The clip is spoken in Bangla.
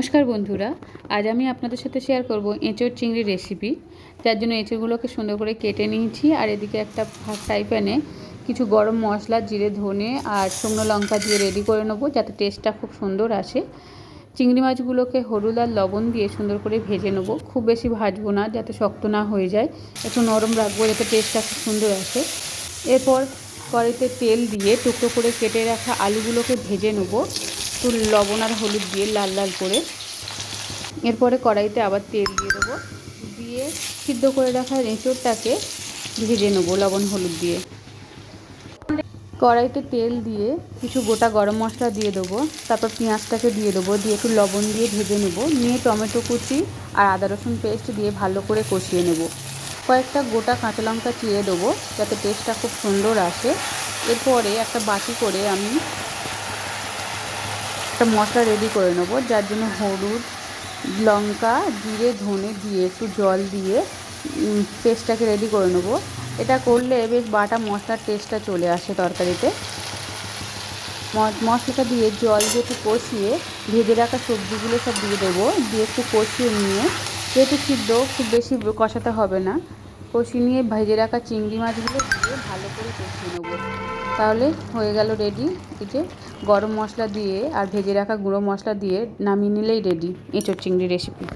নমস্কার বন্ধুরা, আজ আমি আপনাদের সাথে শেয়ার করব এঁচোড় চিংড়ি রেসিপি যার জন্য এঁচোড়গুলোকে সুন্দর করে কেটে নিয়েছি, আর এদিকে একটা ফ্রাই প্যানে কিছু গরম মশলা, জিরে, ধনে আর শুকনো লঙ্কা দিয়ে রেডি করে নেব, যাতে টেস্টটা খুব সুন্দর আসে। চিংড়ি মাছগুলোকে হলুদ আর লবণ দিয়ে সুন্দর করে ভেজে নেব। খুব বেশি ভাজবো না, যাতে শক্ত না হয়ে যায়। একটু নরম রাখব যাতে টেস্টটা খুব সুন্দর আসে। এরপর কড়াইতে তেল দিয়ে টুকরো করে কেটে রাখা আলুগুলোকে ভেজে নেব। একটু লবণ আর হলুদ দিয়ে লাল লাল করে। এরপরে কড়াইতে আবার তেল দিয়ে দেবো। দিয়ে সিদ্ধ করে রাখা এঁচোড়টাকে ভেজে নেব লবণ হলুদ দিয়ে। কড়াইতে তেল দিয়ে কিছু গোটা গরম মশলা দিয়ে দেবো। তারপর পেঁয়াজটাকে দিয়ে দেবো। দিয়ে একটু লবণ দিয়ে ভেজে নেব। নিয়ে টমেটো কুচি আর আদা রসুন পেস্ট দিয়ে ভালো করে কষিয়ে নেব। কয়েকটা গোটা কাঁচা লঙ্কা চিড়ে দেবো, যাতে টেস্টটা খুব সুন্দর আসে। এরপরে একটা বাটি করে আমি একটা মশলা রেডি করে নেব। যার জন্য হলুদ, লঙ্কা, জিরে, ধনে দিয়ে একটু জল দিয়ে পেস্টটাকে রেডি করে নেব। এটা করলে বেশ বাটা মশলার টেস্টটা চলে আসে তরকারিতে। মশলাটা দিয়ে জল দিয়ে একটু কষিয়ে ভেজে রাখা সবজিগুলো সব দিয়ে দেবো। দিয়ে একটু কষিয়ে নিয়ে, যেহেতু সিদ্ধ, খুব বেশি কষাতে হবে না। কষিয়ে নিয়ে ভেজে রাখা চিংড়ি মাছগুলো দিয়ে ভালো করে কষিয়ে নেব। তাহলে হয়ে গেল রেডি এই যে গরম মশলা দিয়ে আর ভেজে রাখা গুঁড়ো মশলা দিয়ে নামিয়ে নিলেই রেডি এঁচোড় চিংড়ি রেসিপি